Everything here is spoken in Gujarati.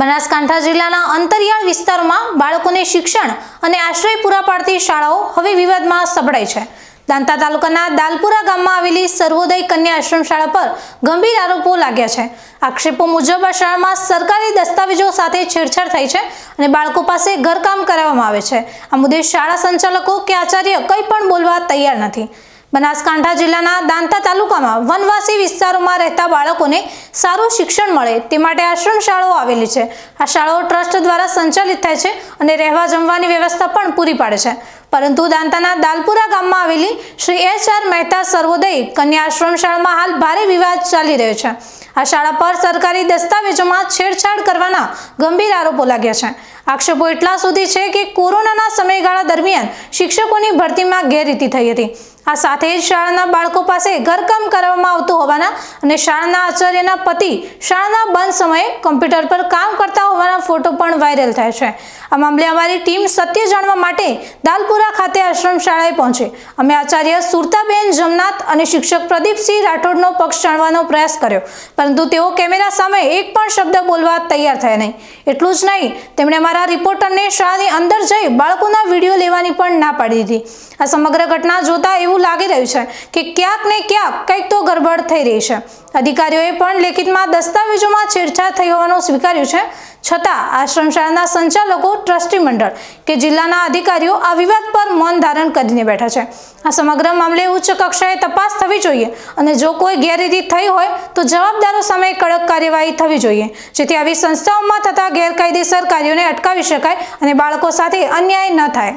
બનાસકાંઠા જિલ્લાના અંતરિયાળ વિસ્તારોમાં બાળકોને શિક્ષણ અને આશ્રય પૂરા પાડતી શાળાઓ હવે વિવાદમાં સભળાઈ છે. દાંતા તાલુકાના દાલપુરા ગામમાં આવેલી સર્વોદય કન્યા આશ્રમ શાળા પર ગંભીર આરોપો લાગ્યા છે. આક્ષેપો મુજબ આ શાળામાં સરકારી દસ્તાવેજો સાથે છેડછાડ થઈ છે અને બાળકો પાસે ઘરકામ કરાવવામાં આવે છે. આ મુદ્દે શાળા સંચાલકો કે આચાર્ય કંઈ પણ બોલવા તૈયાર નથી. બનાસકાંઠા જિલ્લાના દાંતા તાલુકામાં વનવાસી વિસ્તારોમાં રહેતા બાળકોને સારું શિક્ષણ મળે તે માટે આશ્રમ શાળાઓ આવેલી છે. આ શાળાઓ ટ્રસ્ટ દ્વારા સંચાલિત થાય છે અને રહેવા જમવાની વ્યવસ્થા પણ પૂરી પાડે છે. પરંતુ દાંતાના દાલપુરા ગામમાં આવેલી શ્રી એચ આર મહેતા સર્વોદય કન્યા આશ્રમ શાળામાં હાલ ભારે વિવાદ ચાલી રહ્યો છે. આ શાળા પર સરકારી દસ્તાવેજોમાં છેડછાડ કરવાના ગંભીર આરોપો લાગ્યા છે. આક્ષેપો એટલા સુધી છે કે કોરોનાના સમયગાળા દરમિયાન શિક્ષકોની ભરતીમાં ગેરરીતિ થઈ હતી. આ સાથે જ શાળાના બાળકો પાસે ઘરકામ કરવામાં આવતું હોવાના અને શાળાના આચાર્યના પતિ શાળાના બંધ સમયે કમ્પ્યુટર પર કામ કરતા હોવાના ફોટો પણ વાયરલ થાય છે. આ મામલે અમારી ટીમ સત્ય જાણવા માટે દાલપુરા ખાતે આશ્રમ શાળાએ પહોંચી. અમે આચાર્ય સુરતાબેન જમનાથ અને શિક્ષક પ્રદીપસિંહ રાઠોડનો પક્ષ જાણવાનો પ્રયાસ કર્યો. પરંતુ તેઓ કેમેરા સામે એક પણ શબ્દ બોલવા તૈયાર થયા નહીં. એટલું જ નહીં, તેમણે અમારા રિપોર્ટરને શાળાની અંદર જઈ બાળકોના વીડિયો લેવાની પણ ના પાડી દીધી. આ સમગ્ર ઘટના જોતા એવું લાગી રહ્યું છે કે ક્યાંક ને ક્યાંક કંઈક તો ગરબડ થઈ રહી છે. અધિકારીઓએ પણ લેખિતમાં દસ્તાવેજોમાં છેડછાડ થઈ હોવાનું સ્વીકાર્યું છે. છતાં, આશ્રમ શાળાના સંચાલકો, ટ્રસ્ટી મંડળ કે જિલ્લાના અધિકારીઓ આ વિવાદ પર મૌન ધારણ કરીને બેઠા છે. આ સમગ્ર મામલે ઉચ્ચ કક્ષાએ તપાસ થવી જોઈએ અને જો કોઈ ગેરરીતિ થઈ હોય તો જવાબદારો સામે કડક કાર્યવાહી થવી જોઈએ, જેથી આવી સંસ્થાઓમાં થતા ગેરકાયદેસર કાર્યોને અટકાવી શકાય અને બાળકો સાથે અન્યાય ન થાય.